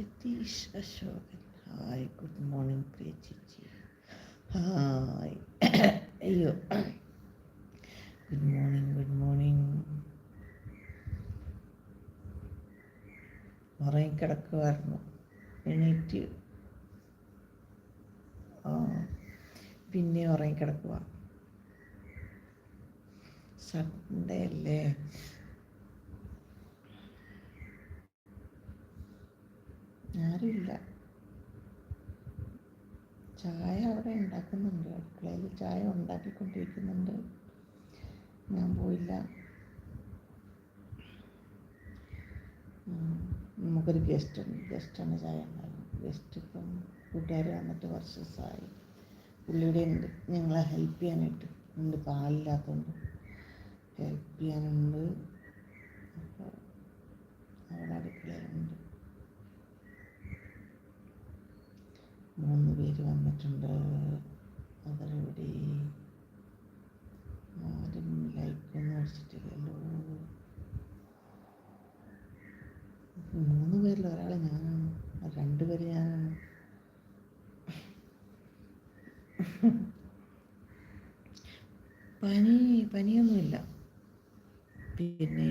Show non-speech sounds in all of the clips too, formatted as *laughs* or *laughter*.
Satheesh Ashokan hi good morning Priya ചേച്ചി hi അയ്യോ good morning good morning ഉറങ്ങിക്കിടക്കുമായിരുന്നു എണീറ്റ് പിന്നെ ഉറങ്ങിക്കിടക്കുക സൺഡേ അല്ലേ? ആരുമില്ല ചായ അവിടെ ഉണ്ടാക്കുന്നുണ്ട്. അടുക്കളയിൽ ചായ ഉണ്ടാക്കിക്കൊണ്ടിരിക്കുന്നുണ്ട്. ഞാൻ പോയില്ല. നമുക്കൊരു ഗസ്റ്റ് ഉണ്ട്. ഗസ്റ്റാണ് ചായ ഉണ്ടാകുന്നത് ഗസ്റ്റ് ഇപ്പം കൂട്ടുകാർ വന്നിട്ട് കുറച്ച് ദിവസമായി. പുള്ളിയുടെ ഉണ്ട് ഞങ്ങളെ ഹെൽപ്പ് ചെയ്യാനായിട്ട് ഉണ്ട്. പാലില്ലാത്തതുകൊണ്ട് ഹെൽപ്പ് ചെയ്യാനുണ്ട്. അപ്പോൾ അവിടെ അടുക്കളയിലുണ്ട് മൂന്ന് പേര് വന്നിട്ടുണ്ട്. അവരെവിടെ ആരും ലൈക്കൊന്നും അടിച്ചിട്ടില്ലല്ലോ മൂന്ന് പേരിൽ ഒരാൾ ഞാനാണ് രണ്ട് പേര് ഞാനാണ് പനി പനിയൊന്നുമില്ല. പിന്നെ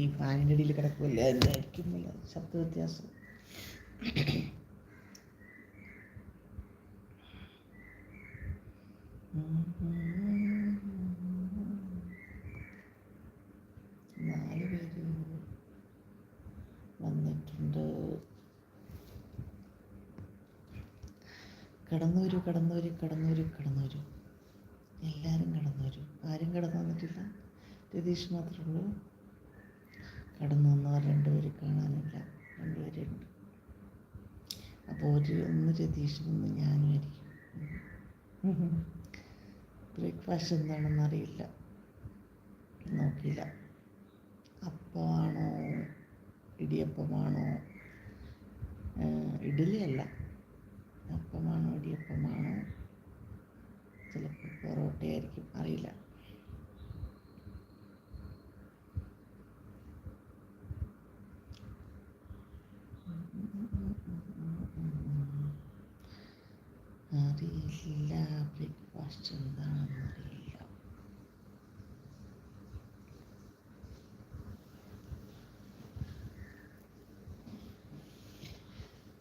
ഈ ഫാനിന്റെ അടിയിൽ കിടക്കില്ല അതിന്റെ വല്ല ശബ്ദ വ്യത്യാസം നാല് പേര് വന്നിട്ടുണ്ട്. കടന്നു വരൂ കടന്നു വരൂ കടന്നു വരൂ കടന്നു വരൂ എല്ലാവരും കടന്നു വരൂ ആരും കടന്നു വന്നിട്ടില്ല. രതീഷ് മാത്രമേ ഉള്ളൂ. കടന്നു വന്നവർ രണ്ടുപേര് കാണാനില്ല. രണ്ടുപേരുണ്ട് അപ്പോൾ ഒരു ഒന്ന് രതീഷും ഒന്ന് ഞാനുമായിരിക്കും. ബ്രേക്ക്ഫാസ്റ്റ് എന്താണെന്ന് അറിയില്ല. നോക്കിയില്ല. അപ്പമാണോ? ഇടിയപ്പമാണോ? ഇഡലി അല്ല അപ്പമാണോ ഇടിയപ്പമാണോ ചിലപ്പോൾ പൊറോട്ടയായിരിക്കും അറിയില്ല അറിയില്ല ബ്രേക്ക്ഫാസ്റ്റ് എന്താണെന്ന് അറിയില്ല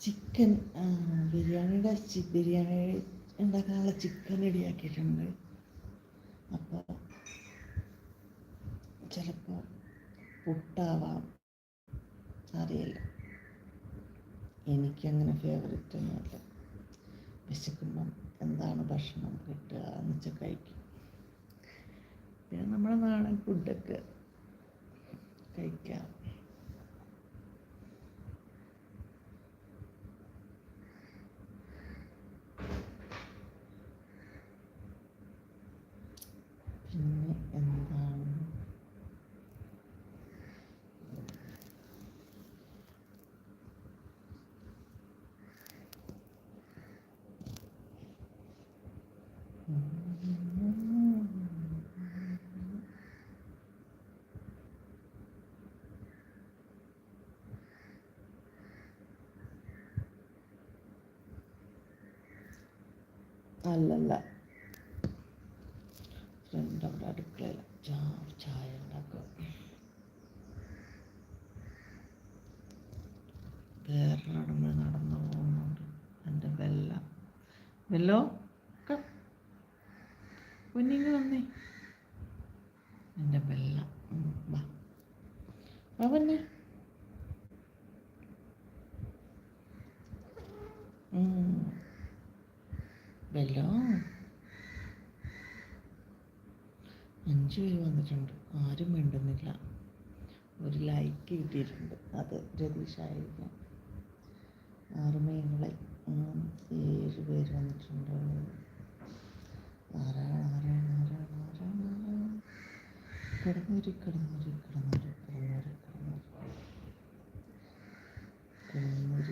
ചിക്കൻ ബിരിയാണിയുടെ ബിരിയാണി ഉണ്ടാക്കാനുള്ള ചിക്കൻ റെഡിയാക്കിയിട്ടുണ്ട്. അപ്പോൾ ചിലപ്പോൾ പുട്ടാവാം. അറിയില്ല. എനിക്കങ്ങനെ ഫേവറേറ്റ് ഒന്നുമില്ല. വിശക്കുമ്പം എന്താണ് ഭക്ഷണം കിട്ടുക എന്ന് വെച്ചാൽ കഴിക്കും പിന്നെ നമ്മുടെ നാടൻ ഫുഡൊക്കെ കഴിക്കാം പിന്നെ എന്താണ് അല്ലല്ല. ഫ്രണ്ട് അവിടെ അടുക്കളയിൽ ചായ ഉണ്ടാക്കുക. വേറെ നടന്ന് നടന്നു പോകുന്നുണ്ട്. എന്റെ വെല്ല. വെല്ലോ ക- കുഞ്ഞിങ്ങ് വന്നേ എന്റെ വെല്ല ഉം, വാ വാ വന്നേ ഉം. വെല്ലോ അഞ്ച് പേര് വന്നിട്ടുണ്ട്. ആരും മിണ്ടുന്നില്ല. ഒരു ലൈക്ക് കിട്ടിയിട്ടുണ്ട്. അത് രതീഷായിരിക്കും. ആറ് മീനുകളെ ഏഴ് പേര് വന്നിട്ടുണ്ട്. ആരാണ് ആരാണ് ആരാണ് ആരാണ് ആരാണ്? കിടന്നൂരി കിടന്നൂരി കിടന്നൂരി കിടന്നൂരി കിടന്നൂരി. കിടന്നൂരി.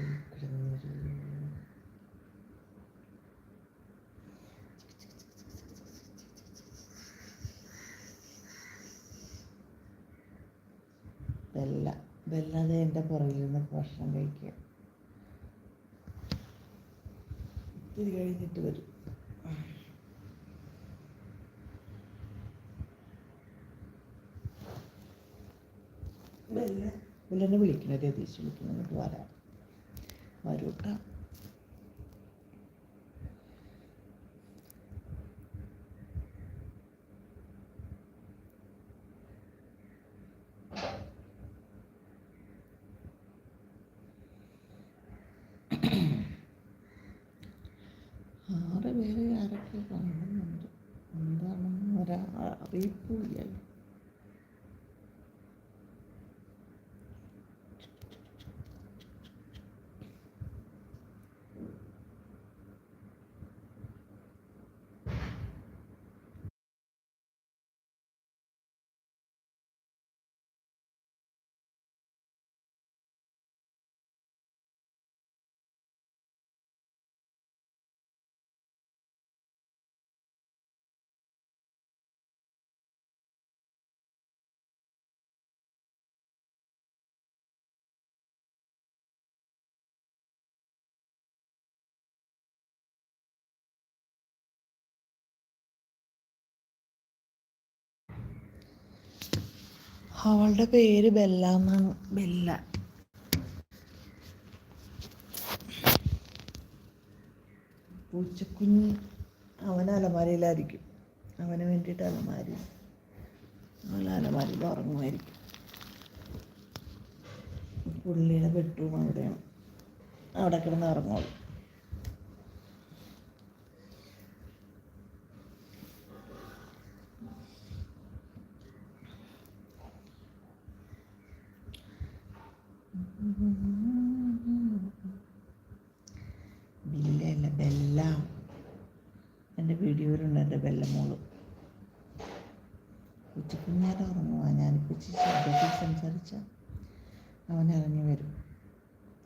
ബെല്ല ബെല്ലത് എന്റെ പുറകിൽ നിന്ന് ഭക്ഷണം കഴിക്കുക. ഇത് കഴിഞ്ഞിട്ട് വരും. ബെല്ല ബെല്ലെന്നെ വിളിക്കണ രതീഷ് വിളിക്കണം എന്നിട്ട് വരാം. വരൂട്ടാ അവളുടെ പേര് ബെല്ല എന്നാണ്. ബെല്ല. പൂച്ചക്കുഞ്ഞ് അവൻ അലമാരയിലായിരിക്കും. അവന് വേണ്ടിയിട്ട് അലമാരി. അവൻ അലമാരിയിൽ ഉറങ്ങുമായിരിക്കും. പുള്ളിയുടെ ബെഡ്റൂം അവിടെയാണ്. അവിടെ കിടന്ന് ഇറങ്ങുള്ളൂ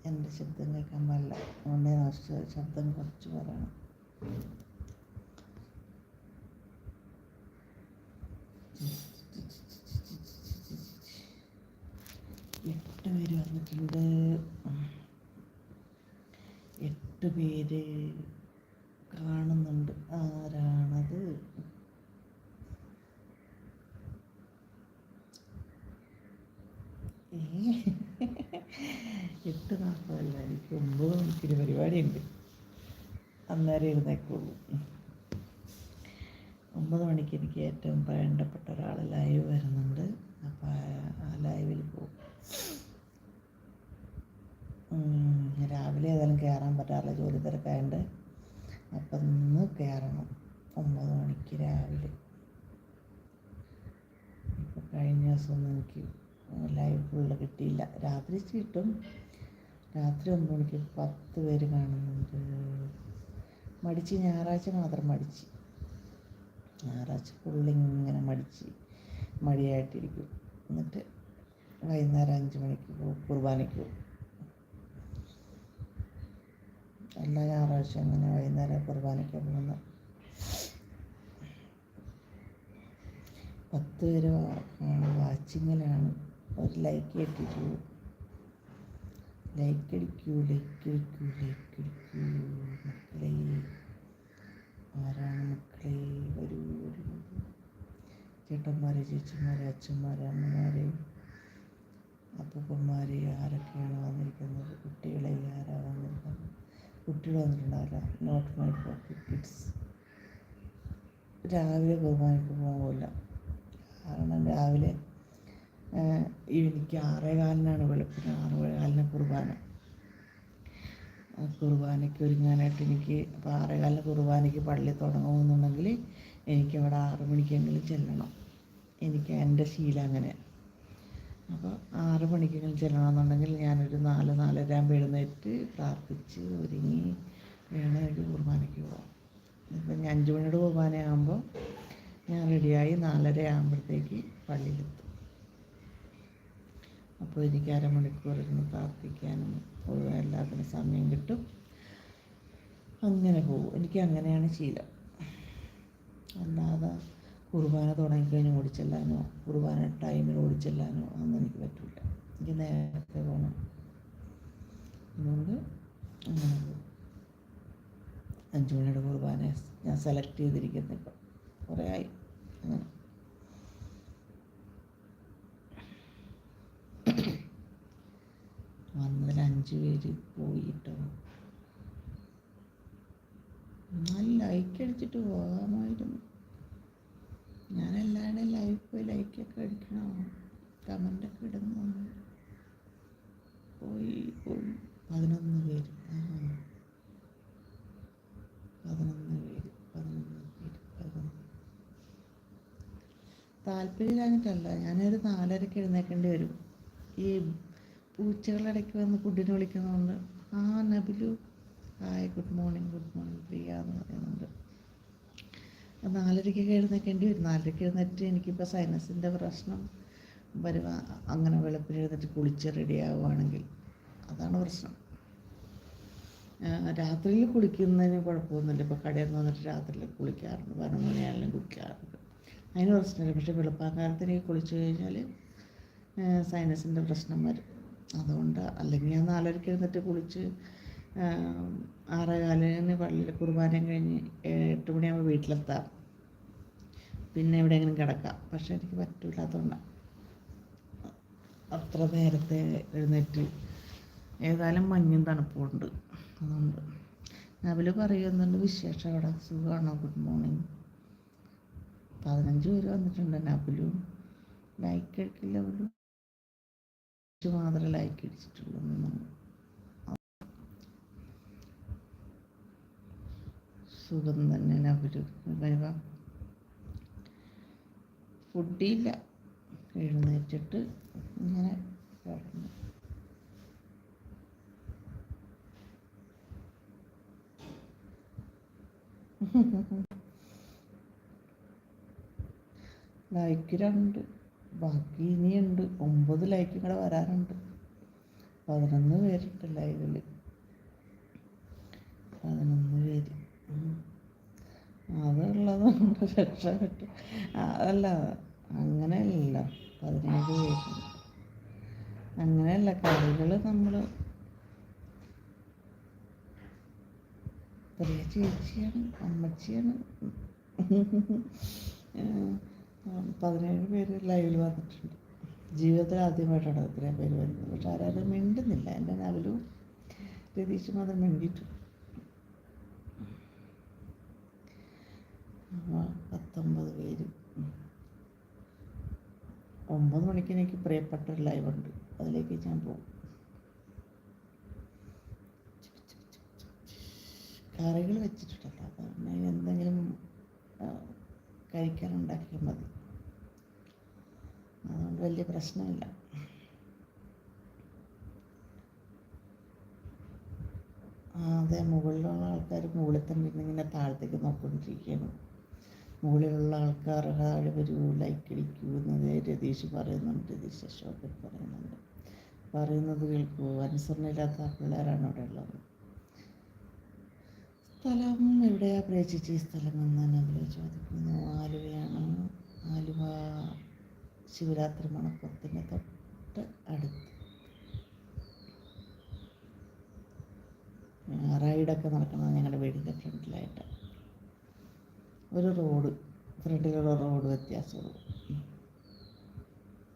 എന്റെ ശബ്ദം കേൾക്കാൻ പാടില്ല. അതുകൊണ്ട് ശബ്ദം കുറച്ച് പറയണം എട്ട് പേര് വന്നിട്ടുണ്ട് എട്ട് പേര് കാണുന്നുണ്ട് ആരാണത് ഏ? എട്ട് നാൽപ്പതല്ല എനിക്ക് ഒമ്പത് മണിക്കൊരു പരിപാടിയുണ്ട് ഇരുന്നേക്കുള്ളൂ ഒമ്പത് മണിക്ക് എനിക്ക് ഏറ്റവും വേണ്ടപ്പെട്ട ഒരാൾ ലൈവ് വരുന്നുണ്ട്. അപ്പോൾ ആ ലൈവിൽ പോകും രാവിലെ ഏതായാലും കയറാൻ പറ്റാറില്ല. ജോലി തിരക്കായതുകൊണ്ട് അപ്പം ഇന്ന് കയറണം ഒമ്പത് മണിക്ക് രാവിലെ. ഇപ്പോൾ കഴിഞ്ഞ ദിവസമൊന്നും എനിക്ക് ലൈവ് ഫുള്ള് കിട്ടിയില്ല. രാത്രി കിട്ടും. രാത്രി ഒമ്പത് മണിക്ക് പത്ത് പേര് കാണുന്നുണ്ട്. മടിച്ച് ഞായറാഴ്ച മാത്രം മടിച്ച്. ഞായറാഴ്ച ഫുള്ള് ഇങ്ങനെ മടിച്ച് മടിയായിട്ടിരിക്കും. എന്നിട്ട് വൈകുന്നേരം അഞ്ച് മണിക്ക് പോകും കുർബാനയ്ക്ക് പോകും. എല്ലാ ഞായറാഴ്ച അങ്ങനെ വൈകുന്നേരം കുർബാനയ്ക്ക് പോകുന്ന പത്ത് പേര് വാച്ചിങ്ങിലാണ്. ഒരു ലൈക്ക് കിട്ടിയിട്ടു ലൈക്ക് അടിക്കൂ ലൈക്ക് അടിക്കൂ ലൈക്ക് അടിക്കൂ മക്കളെ ആരാണ് മക്കളെ? വരൂ വരൂ. ചേട്ടന്മാരെ ചേച്ചിമാരെ അച്ഛന്മാരെ അമ്മമാരെ അപ്പൂപ്പന്മാരെ ആരൊക്കെയാണ് വന്നിരിക്കുന്നത്? കുട്ടികളെ ആരാ വന്നിരിക്കുന്നത്? കുട്ടികൾ വന്നിട്ടുണ്ടാവില്ല. നോട്ട് മൈ പോക്കറ്റ് കിഡ്സ് രാവിലെ കുർബാനയ്ക്ക് പോകില്ല കാരണം രാവിലെ എനിക്ക് ആറേ കാലിനാണ് വെളുപ്പിന് ആറേ കാലിന് കുർബാന. കുർബാനയ്ക്ക് ഒരുങ്ങാനായിട്ട് എനിക്ക് അപ്പോൾ ആറേ കാലിന് കുർബാനയ്ക്ക് പള്ളി തുടങ്ങുമെന്നുണ്ടെങ്കിൽ എനിക്ക് അവിടെ ആറ് മണിക്കെങ്കിലും ചെല്ലണം. എനിക്ക് എന്റെ ശീലം അങ്ങനെ. അപ്പോൾ ആറ് മണിക്കെങ്കിലും ചെല്ലണമെന്നുണ്ടെങ്കിൽ ഞാനൊരു നാല് നാലര ആകുമ്പോൾ എഴുന്നേറ്റ് പ്രാർത്ഥിച്ച് ഒരുങ്ങി വേണം എനിക്ക് കുർബാനയ്ക്ക് പോകാം ഇപ്പം ഞാൻ അഞ്ച് മണിയുടെ കുർബാനയാകുമ്പോൾ ഞാൻ റെഡിയായി നാലര ആകുമ്പോഴത്തേക്ക് പള്ളിയിലെത്തും. അപ്പോൾ എനിക്ക് അരമണിക്കൂർ ഇരുന്ന് പ്രാർത്ഥിക്കാനും എല്ലാത്തിനും സമയം കിട്ടും. അങ്ങനെ പോകും. എനിക്ക് അങ്ങനെയാണ് ശീലം. അല്ലാതെ കുർബാന തുടങ്ങിക്കഴിഞ്ഞ് ഓടിച്ചെല്ലാനോ കുർബാന ടൈമിൽ ഓടിച്ചെല്ലാനോ അതൊന്നും എനിക്ക് പറ്റില്ല എനിക്ക് നേരത്തെ പോകണം അതുകൊണ്ട് അങ്ങനെ പോകും. അഞ്ചു മണിയുടെ കുർബാന ഞാൻ സെലക്ട് ചെയ്തിരിക്കുന്നത് ഇപ്പം. കുറേ ആയി. അങ്ങനെ. അഞ്ച് പേര് പോയിട്ടോ. എന്നാൽ ലൈക്ക് അടിച്ചിട്ട് പോകാമായിരുന്നു. ഞാൻ എല്ലാവരുടെ ലൈവ് പോയി ലൈക്കൊക്കെ അടിക്കണോ? കമന്റൊക്കെ ഇടുന്നു. പോയി പോയി. പതിനൊന്ന് പേര്. ആ. പതിനൊന്ന് പേര് പതിനൊന്ന് പേര് പതിനൊന്ന് താല്പര്യമില്ലാഞ്ഞിട്ടല്ല ഞാനൊരു നാലരക്ക് എഴുന്നേക്കേണ്ടി വരും. ഈ പൂച്ചകളിടയ്ക്ക് വന്ന് ഫുഡിന് വിളിക്കുന്നുണ്ട് ആ Nabil hi good morning good morning Priya എന്ന് പറയുന്നുണ്ട്. നാലരയ്ക്കൊക്കെ എഴുന്നേക്കേണ്ടി വരും. നാലരയ്ക്ക് എഴുന്നേറ്റ് എനിക്കിപ്പോൾ സൈനസിന്റെ പ്രശ്നം വരുക അങ്ങനെ വെളുപ്പിന് എഴുന്നേറ്റ് കുളിച്ച് റെഡിയാവുകയാണെങ്കിൽ അതാണ് പ്രശ്നം. രാത്രിയിൽ കുളിക്കുന്നതിന് കുഴപ്പമൊന്നുമില്ല. ഇപ്പോൾ കടയിൽ നിന്ന് വന്നിട്ട് രാത്രിയിൽ കുളിക്കാറുണ്ട്. പതിനൊന്ന് മണിയായാലും കുളിക്കാറുണ്ട്. അതിന് പ്രശ്നമില്ല. പക്ഷേ വെളുപ്പാക്കാലത്തിന് കുളിച്ച് കഴിഞ്ഞാൽ സൈനസിന്റെ പ്രശ്നം വരും. അതുകൊണ്ട് അല്ലെങ്കിൽ ഞാൻ നാലരയ്ക്ക് എഴുന്നേറ്റ് കുളിച്ച് ആറേകാലിന് പള്ളിയിൽ കുർബാനയും കഴിഞ്ഞ് എട്ട് മണിയാകുമ്പോൾ വീട്ടിലെത്താം. പിന്നെ എവിടെയെങ്കിലും കിടക്കാം. പക്ഷേ എനിക്ക് പറ്റില്ലാത്തതുകൊണ്ടാണ് അത്ര നേരത്തെ എഴുന്നേറ്റ് ഏതായാലും മഞ്ഞും തണുപ്പുണ്ട് അതുകൊണ്ട് നബിൽ പറയുന്നുണ്ട് വിശേഷം അവിടെ സുഖമാണോ ഗുഡ് മോർണിംഗ് പതിനഞ്ച് പേര് വന്നിട്ടുണ്ട്. നബിലും ലൈക്ക് എടുക്കില്ല അവരും. മാത്രമേ ലൈക്ക് അടിച്ചിട്ടുള്ളൂ സുഖം തന്നെ വരുക ഫുഡില്ല എഴുന്നേറ്റിട്ട് ഇങ്ങനെ കിടന്നു. *laughs* ലൈക്ക് രണ്ട്. ബാക്കി ഇനിയുണ്ട്. ഒമ്പത് ലൈക്ക് കൂടെ വരാറുണ്ട് പതിനൊന്ന് പേരുണ്ട് ലൈവിൽ പതിനൊന്ന് പേര്. അതുള്ളത് രക്ഷപ്പെട്ടു. അതല്ല അങ്ങനെയല്ല. പതിനേഴ് പേരുണ്ട് അങ്ങനെയല്ല കളികൾ നമ്മൾ പ്രിയ ചേച്ചിയാണ് അമ്മച്ചിയാണ്. പതിനേഴ് പേര് ലൈവിൽ വന്നിട്ടുണ്ട്. ജീവിതത്തിൽ ആദ്യമായിട്ടാണ് ഇത്രയും പേര് വരുന്നത്. പക്ഷെ ആരാരും മിണ്ടുന്നില്ല. എന്റെ നവലും രതീഷും മാത്രം മിണ്ടിട്ടു പത്തൊമ്പത് പേര്. ഒമ്പത് മണിക്ക് എനിക്ക് പ്രിയപ്പെട്ട ഒരു ലൈവുണ്ട്. അതിലേക്ക് ഞാൻ പോകും. കറികൾ വെച്ചിട്ടുണ്ടല്ലോ. അതുകൊണ്ട് എന്തെങ്കിലും കഴിക്കാൻ ഉണ്ടാക്കിയാൽ മതി. അതുകൊണ്ട് വലിയ പ്രശ്നമില്ല. അതെ മുകളിലുള്ള ആൾക്കാർ മുകളിൽ തന്നെ ഇരുന്ന് ഇങ്ങനെ താഴത്തേക്ക് നോക്കിക്കൊണ്ടിരിക്കുകയാണ്. മുകളിലുള്ള ആൾക്കാർ താഴെ വരൂ ലൈക്ക് അടിക്കൂ എന്ന് രതീഷ് പറയുന്നുണ്ട്. രതീഷ് അശോകൻ പറയുന്നുണ്ട്. പറയുന്നത് കേൾക്കൂ. അനുസരണയില്ലാത്ത പിള്ളേരാണ് അവിടെ ഉള്ളത്. സ്ഥലം എവിടെയാ പ്രേക്ഷിച്ച്? ഈ സ്ഥലം എന്നാണ് നമ്മൾ ചോദിക്കുന്നു. ആലുവയാണ്. ആലുവ ശിവരാത്രി മണപ്പുറത്തിന്റെ തൊട്ട് അടുത്ത്. റൈഡൊക്കെ നടക്കുന്നത് ഞങ്ങളുടെ വീടിന്റെ ഫ്രണ്ടിലായിട്ട്. ഒരു റോഡ് ഫ്രണ്ടിലുള്ള റോഡ് വ്യത്യാസമുള്ളൂ.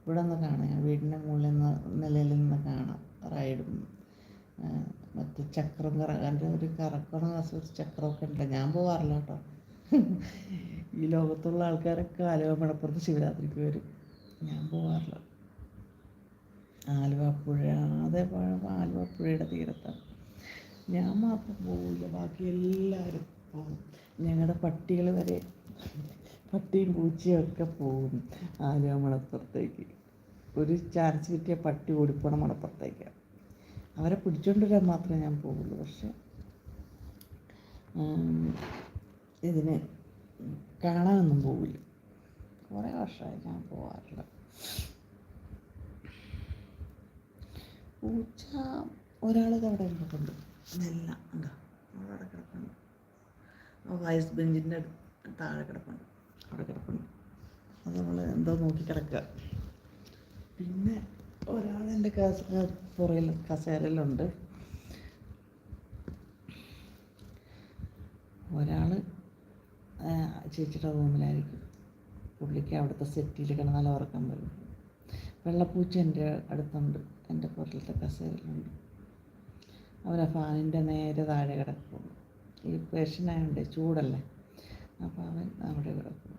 ഇവിടെ നിന്ന് കാണാം. വീടിന്റെ മുകളിൽ നിന്ന് നിലയിൽ നിന്ന് കാണാം റൈഡും മറ്റു ചക്രം കറങ്ങാന്റെ ഒരു കറക്കണ ഒരു ചക്രമൊക്കെ ഉണ്ട്. ഞാൻ പോകാറില്ല കേട്ടോ. ഈ ലോകത്തുള്ള ആൾക്കാരൊക്കെ ആലുവ മണപ്പുറത്ത് ശിവരാത്രിക്ക് വരും. ഞാൻ പോകാറില്ല ആലുവ പുഴ അതേപോലെ ആലുവ പുഴയുടെ തീരത്താണ്. ഞാൻ മാത്രം പോവില്ല. ബാക്കി എല്ലാവരും പോകും. ഞങ്ങളുടെ പട്ടികൾ വരെ പട്ടിയും പൂച്ചയും ഒക്കെ പോകും ആലുവ മണപ്പുറത്തേക്ക്. ഒരു ചാൻസ് കിട്ടിയ പട്ടി ഓടിപ്പോണ മണപ്പുറത്തേക്ക്. അവരെ പിടിച്ചോണ്ട് വരാൻ മാത്രമേ ഞാൻ പോകുള്ളൂ. പക്ഷെ ഇതിന് കാണാനൊന്നും പോവില്ല. കുറേ വർഷമായി ഞാൻ പോകാറില്ല പൂച്ച ഒരാൾ അവിടെ കിടപ്പുണ്ട് നല്ല ഉണ്ടോ അവിടെ കിടപ്പുണ്ട്. വയസ് ബെഞ്ചിന്റെ താഴെ കിടപ്പുണ്ട്. അവിടെ കിടപ്പുണ്ട്. അത് നമ്മൾ എന്തോ നോക്കി കിടക്കുക. പിന്നെ ഒരാൾ എന്റെ കസ പുറയിൽ കസേരയിലുണ്ട്. ഒരാൾ ചേച്ചിയുടെ റൂമിലായിരിക്കും. പുള്ളിക്ക് അവിടുത്തെ സെറ്റിൽ കിടന്നാൽ ഉറക്കം വരും. വെള്ളപ്പൂച്ച എന്റെ അടുത്തുണ്ട്. എന്റെ പുറത്തെ കസേരയിലുണ്ട്. അവരെ ഫാനിന്റെ നേരെ താഴെ കിടക്കും ഈ പേഷ്യനായതുകൊണ്ട് ചൂടല്ലേ? അപ്പോൾ അവൻ അവിടെ കിടക്കും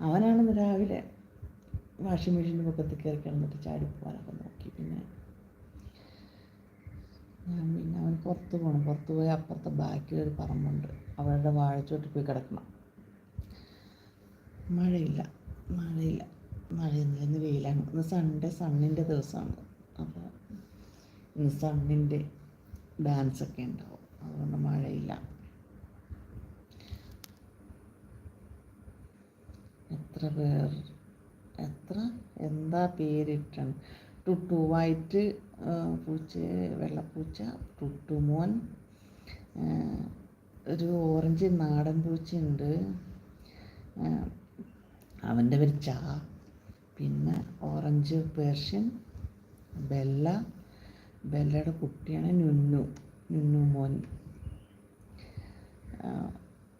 അവനാണെന്ന് രാവിലെ വാഷിംഗ് മെഷീന്റെ പൊക്കത്തിൽ കയറി കിടന്നിട്ട് ചാടിപ്പോകാനൊക്കെ നോക്കി. പിന്നെ ഞാൻ പിന്നെ അവൻ പുറത്ത് പോകണം. പുറത്ത് പോയി അപ്പുറത്തെ ബാക്കിൽ ഒരു പറമ്പുണ്ട്. അവരുടെ വാഴച്ചോട്ടിൽ പോയി കിടക്കണം. മഴയില്ല. മഴയില്ല. മഴയൊന്നുമില്ല ഇന്ന് വെയിലാണ്. ഇന്ന് സൺഡേ സണ്ണിന്റെ ദിവസമാണ്. അപ്പോൾ ഇന്ന് സണ്ണിന്റെ ഡാൻസൊക്കെ ഉണ്ടാവും. അതുകൊണ്ട് മഴയില്ല. എത്ര പേർ എത്ര? എന്താ പേരിട്ടാണ്? ടുട്ടു വൈറ്റ് പൂച്ച വെള്ളപ്പൂച്ച ടുട്ടുമോൻ ഒരു ഓറഞ്ച് നാടൻ പൂച്ചയുണ്ട്. അവന്റെ പേര് ചാ. പിന്നെ ഓറഞ്ച് പേർഷ്യൻ ബെല്ല. ബെല്ലയുടെ കുട്ടിയാണ് നുന്നു നുന്നു മോൻ.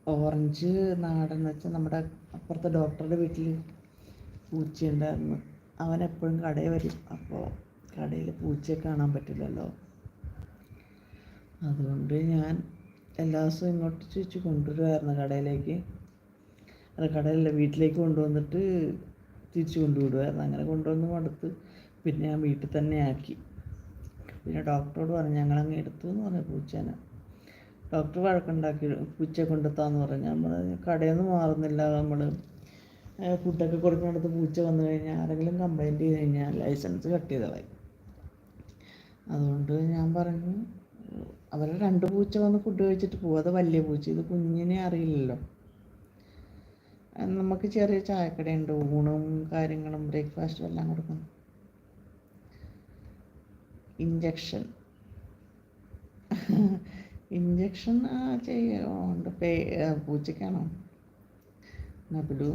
ഓറഞ്ച് നാടൻ വെച്ചാൽ നമ്മുടെ അപ്പുറത്തെ ഡോക്ടറുടെ വീട്ടിൽ പൂച്ചയുണ്ടായിരുന്നു. അവൻ എപ്പോഴും കടയിൽ വരും. അപ്പോൾ കടയിൽ പൂച്ചയെ കാണാൻ പറ്റില്ലല്ലോ. അതുകൊണ്ട് ഞാൻ എല്ലാ ദിവസവും ഇങ്ങോട്ട് ചോദിച്ച് കൊണ്ടുവരുമായിരുന്നു കടയിലേക്ക്. അത് കടയിലല്ല വീട്ടിലേക്ക് കൊണ്ടുവന്നിട്ട് തിരിച്ചു കൊണ്ടുവിടുമായിരുന്നു അങ്ങനെ കൊണ്ടുവന്ന് മടുത്ത് പിന്നെ ഞാൻ വീട്ടിൽ തന്നെ ആക്കി. പിന്നെ ഡോക്ടറോട് പറഞ്ഞു ഞങ്ങളങ്ങ് എടുത്തു എന്ന് പറഞ്ഞു പൂച്ചേനെ. ഡോക്ടർ വഴക്കുണ്ടാക്കി പൂച്ചയെ കൊണ്ടെത്താന്ന് പറഞ്ഞു. നമ്മൾ കടയിൽ നിന്ന് മാറുന്നില്ല നമ്മൾ ഫുഡൊക്കെ കൊടുക്കുന്നിടത്ത് പൂച്ച വന്നു കഴിഞ്ഞാൽ ആരെങ്കിലും കംപ്ലൈന്റ് ചെയ്ത് കഴിഞ്ഞാൽ ലൈസൻസ് കട്ട് ചെയ്തതായി അതുകൊണ്ട് ഞാൻ പറഞ്ഞു അവരെ രണ്ട് പൂച്ച വന്ന് ഫുഡ് കഴിച്ചിട്ട് പോകും അത് വലിയ പൂച്ച ഇത് കുഞ്ഞിനെ അറിയില്ലല്ലോ. നമുക്ക് ചെറിയ ചായക്കടയുണ്ട് ഊണും കാര്യങ്ങളും ബ്രേക്ക്ഫാസ്റ്റും എല്ലാം കൊടുക്കണം. ഇഞ്ചക്ഷൻ ഇഞ്ചക്ഷൻ ചെയ്യുന്നുണ്ട് പേ പൂച്ചയ്ക്കാണോ? നബിലു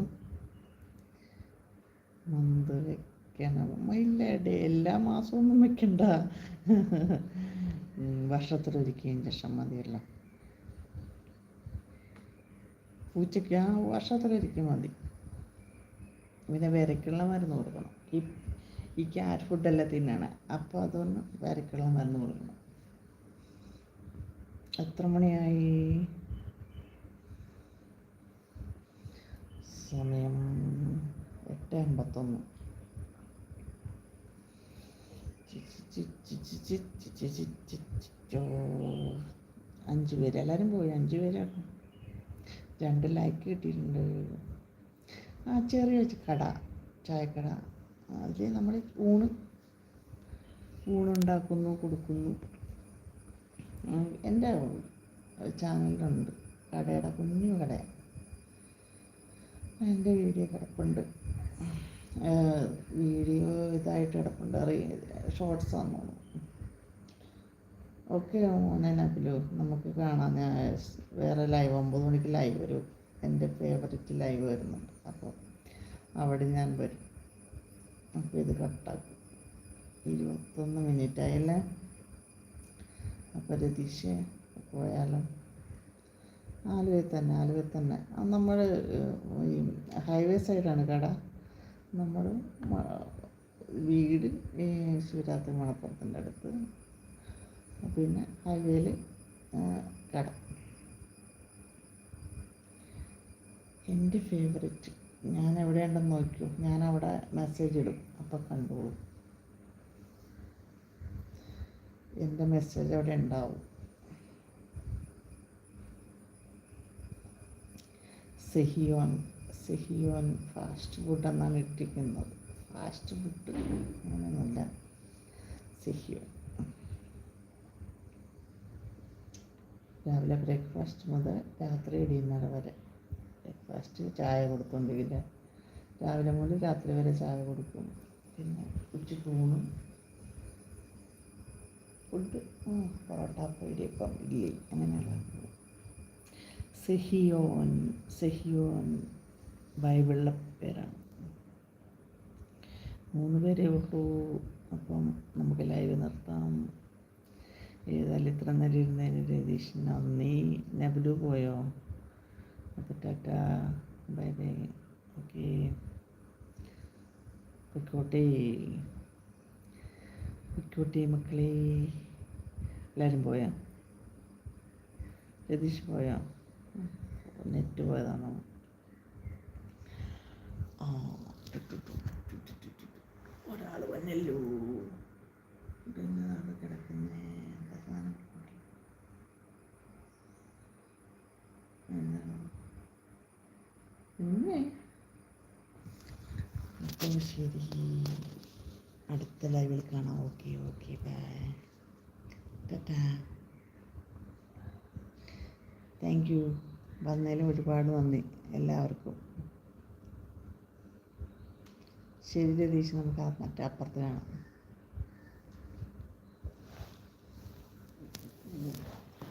മന്ത് വെക്കണം ഇല്ല ഡേ എല്ലാ മാസവും ഒന്നും വെക്കണ്ട. വർഷത്തിലൊരിക്കൽ ഇഞ്ചക്ഷൻ മതിയല്ലോ. പൂച്ചയ്ക്ക് ആ വർഷത്തിലൊരിക്കൽ മതി. പിന്നെ വിരക്കുള്ള മരുന്ന് കൊടുക്കണം. ഈ ഈ ക്യാറ്റ് ഫുഡെല്ലാം തിന്നണം. അപ്പോൾ അതുകൊണ്ട് വിരക്കുള്ള മരുന്ന് കൊടുക്കണം. എത്ര മണിയായി? സമയം എട്ട് അമ്പത്തൊന്ന്. അഞ്ച് പേര്. എല്ലാവരും പോയി. അഞ്ച് പേരാണ്. രണ്ട് ലൈക്ക് കിട്ടിയിട്ടുണ്ട്. ആ ചെറിയ കട. ചായക്കട. അതിൽ നമ്മൾ ഊണ്. ഊണുണ്ടാക്കുന്നു കൊടുക്കുന്നു. എന്റെ ചാനലുണ്ട് കടയുടെ കുഞ്ഞു കട എന്റെ വീഡിയോ കിടപ്പുണ്ട്. വീഡിയോ ഇതായിട്ട് കിടപ്പുണ്ട്. ഷോർട്സ് വന്നോളൂ. ഓക്കെ മോനപ്പിലോ നമുക്ക് കാണാം. ഞാൻ വേറെ ലൈവ് ഒമ്പത് മണിക്ക് ലൈവ് വരും. എന്റെ ഫേവററ്റ് ലൈവ് വരുന്നുണ്ട്. അപ്പോൾ അവിടെ ഞാൻ വരും. അപ്പോൾ ഇത് കട്ടാക്കും ഇരുപത്തൊന്ന് മിനിറ്റ് ആയല്ലേ? അപ്പോൾ രതീഷ് പോയാലോ? ആലുവയിൽ തന്നെ ആലുവയിൽ തന്നെ. നമ്മൾ ഈ ഹൈവേ സൈഡാണ് കട. നമ്മൾ വീട് ശിവരാത്രി മണപ്പുറത്തിന്റെ അടുത്ത്. പിന്നെ ഹൈവേയിൽ കട. എന്റെ ഫേവറേറ്റ്. ഞാൻ എവിടെയുണ്ടെന്ന് നോക്കൂ ഞാൻ അവിടെ മെസ്സേജ് ഇടും. അപ്പോൾ കണ്ടോളൂ. എന്റെ മെസ്സേജ് അവിടെ ഉണ്ടാവും. സെഹിയോൻ. സെഹിയോൻ ഫാസ്റ്റ് ഫുഡ് എന്നാണ് ഇട്ടിരിക്കുന്നത്. ഫാസ്റ്റ് ഫുഡ് അങ്ങനെയൊന്നുമില്ല സെഹിയോൻ. രാവിലെ ബ്രേക്ക്ഫാസ്റ്റ് മുതൽ രാത്രി ഡിന്നർ വരെ. ബ്രേക്ക്ഫാസ്റ്റ് ചായ കൊടുത്തുകൊണ്ടിരിക്കില്ല രാവിലെ മുതൽ രാത്രി വരെ ചായ കൊടുക്കും. പിന്നെ ഉച്ചയ്ക്ക് ഊണും. ഫുഡ് പൊറോട്ട ഇടിയപ്പം ഇല്ലേ അങ്ങനെയുള്ള സെഹിയോൻ സെഹിയോൻ. ബൈബിളിലെ പേരാണ്. മൂന്ന് പേരേ ഉള്ളൂ. അപ്പം നമുക്ക് ലൈവ് നിർത്താം. ഏതായാലും ഇത്ര നേരം ഇരുന്നതിന് രതീഷ് നന്ദി. നബലു പോയോ? അപ്പോൾ ടാറ്റ. Bye bye. ഓക്കെ. പൊയ്ക്കോട്ടെ. പൊയ്ക്കോട്ടെ മക്കളെ. എല്ലാവരും പോയാ? രതീഷ് പോയാ? നെറ്റ് പോയതാണോ? ഒരാൾ വന്നല്ലോ. ഇതെന്നതാണ് കിടക്കുന്നേ? എന്താ സാധനം? പിന്നെ? അപ്പോൾ ശരി. അടുത്ത ലൈവിൽ കാണാം. Okay okay bye tata. Thank you വന്നതിലും ഒരുപാട് നന്ദി. എല്ലാവർക്കും. ശരി രതീഷ് നമുക്ക് അപ്പുറത്ത് കാണാം.